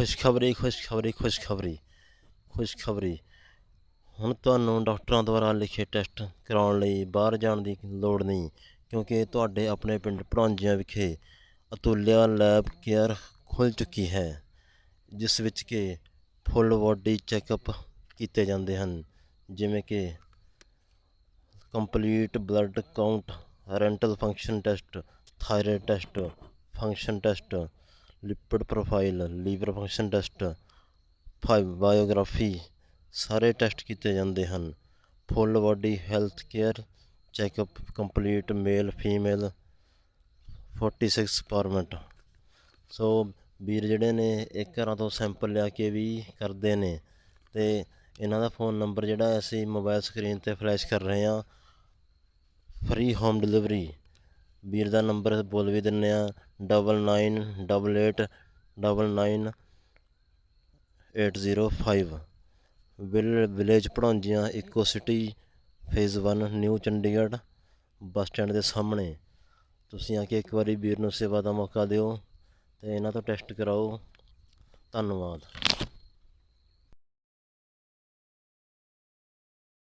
ਖੁਸ਼ਖਬਰੀ ਖੁਸ਼ਖਬਰੀ ਖੁਸ਼ਖਬਰੀ ਖੁਸ਼ਖਬਰੀ। ਹੁਣ ਤੁਹਾਨੂੰ ਡਾਕਟਰਾਂ ਦੁਆਰਾ ਲਿਖੇ ਟੈਸਟ ਕਰਾਉਣ ਲਈ ਬਾਹਰ ਜਾਣ ਦੀ ਲੋੜ ਨਹੀਂ, ਕਿਉਂਕਿ ਤੁਹਾਡੇ ਆਪਣੇ ਪਿੰਡ ਭੜੌਂਜੀਆਂ ਵਿਖੇ ਅਤੁਲਿਆ ਲੈਬ ਕੇਅਰ ਖੁੱਲ੍ਹ ਚੁੱਕੀ ਹੈ, ਜਿਸ ਵਿੱਚ ਕਿ ਫੁੱਲ ਬਾਡੀ ਚੈੱਕਅਪ ਕੀਤੇ ਜਾਂਦੇ ਹਨ, ਜਿਵੇਂ ਕਿ complete blood count, renal function test, thyroid test, function test lipid profile, liver function test ਫਾਈ ਬਾਇਓਗ੍ਰਾਫੀ, ਸਾਰੇ ਟੈਸਟ ਕੀਤੇ ਜਾਂਦੇ ਹਨ। Full body health care, checkup complete, male, female 46 format so ਵੀਰ ਜਿਹੜੇ ਨੇ ਇੱਕ ਘਰਾਂ ਤੋਂ ਸੈਂਪਲ ਲਿਆ ਕੇ ਵੀ ਕਰਦੇ ਨੇ ਤੇ ਇਹਨਾਂ ਦਾ ਫੋਨ ਨੰਬਰ ਜਿਹੜਾ ਅਸੀਂ ਮੋਬਾਈਲ ਸਕਰੀਨ ਤੇ ਫਲੈਸ਼ ਕਰ ਰਹੇ ਹਾਂ, ਫ੍ਰੀ ਹੋਮ ਡਿਲੀਵਰੀ। ਵੀਰ ਦਾ ਨੰਬਰ ਬੋਲ ਵੀ ਦਿੰਦੇ ਹਾਂ double nine double eight double nine eight zero five will village Padaunjian eco city phase 1 new Chandigarh, bus stand ਦੇ ਸਾਹਮਣੇ। ਤੁਸੀਂ ਆ ਕੇ ਇੱਕ ਵਾਰੀ ਵੀਰ ਨੂੰ ਸੇਵਾ ਦਾ ਮੌਕਾ ਦਿਓ ਤੇ ਇਹਨਾਂ ਤੋਂ ਟੈਸਟ ਕਰਾਓ। ਧੰਨਵਾਦ।